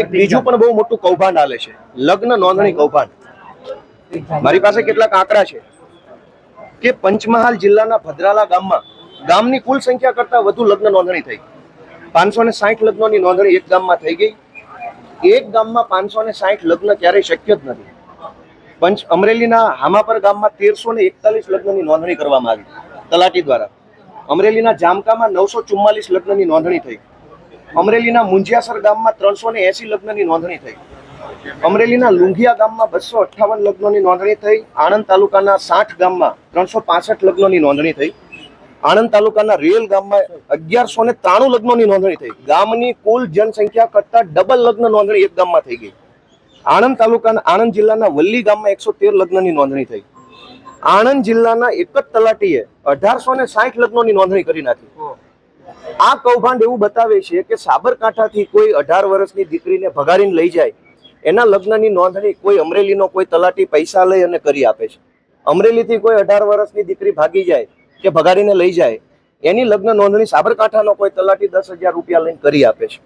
એક બીજું પણ બહુ મોટું કૌભાંડ આવે છે. લગ્ન નોંધણી કૌભાંડ. મારી પાસે કેટલાક આંકડા છે કે પંચમહાલ જિલ્લાના ભદ્રાલા ગામમાં ગામની કુલ સંખ્યા કરતા વધુ લગ્ન નોંધણી થઈ. પાંચસો ને સાઠ લગ્નોની નોંધણી એક ગામમાં થઈ ગઈ. એક ગામમાં પાંચસો ને સાઠ લગ્ન ક્યારેય શક્ય જ નથી. પંચ અમરેલીના હામાપર ગામમાં તેરસો ને એકતાલીસ લગ્નની નોંધણી કરવામાં આવી. તલાટી દ્વારા. અમરેલીના જામકામાં નવસો ચુમ્માલીસ લગ્નની નોંધણી થઈ. અમરેલીના મુંજિયાસર ગામમાં ત્રણસો ને એસી લગ્નની નોંધણી થઈ. અમરેલીના લુંઘિયા ગામમાં બસો અઠ્ઠાવન લગ્નોની નોંધણી થઈ. આણંદ તાલુકાના સાઠ ગામમાં ત્રણસો પાસઠ લગ્નોની નોંધણી થઈ. આણંદ તાલુકાના રેલ ગામમાં અગિયારસો ને ત્રાણું લગ્નોની નોંધણી થઈ. ગામની કુલ જનસંખ્યા કરતા ડબલ લગ્ન નોંધણી એક ગામમાં થઈ ગઈ. આણંદ તાલુકાના આણંદ જિલ્લાના વલ્લી ગામમાં એકસો તેર લગ્નની નોંધણી થઈ. આણંદ જિલ્લાના એક જ તલાટીએ અઢારસો ને સાઠ લગ્નોની નોંધણી કરી નાખી. આ કૌભાંડ એવું બતાવે છે કે સાબરકાંઠાથી કોઈ અઢાર વર્ષની દીકરીને ભગાડીને લઈ જાય, એના લગ્નની નોંધણી કોઈ અમરેલીનો કોઈ તલાટી પૈસા લઈ અને કરી આપે છે. અમરેલીથી કોઈ અઢાર વર્ષની દીકરી ભાગી જાય કે ભગાડીને લઈ જાય, એની લગ્ન નોંધણી સાબરકાંઠાનો કોઈ તલાટી દસ હજાર રૂપિયા લઈને કરી આપે છે.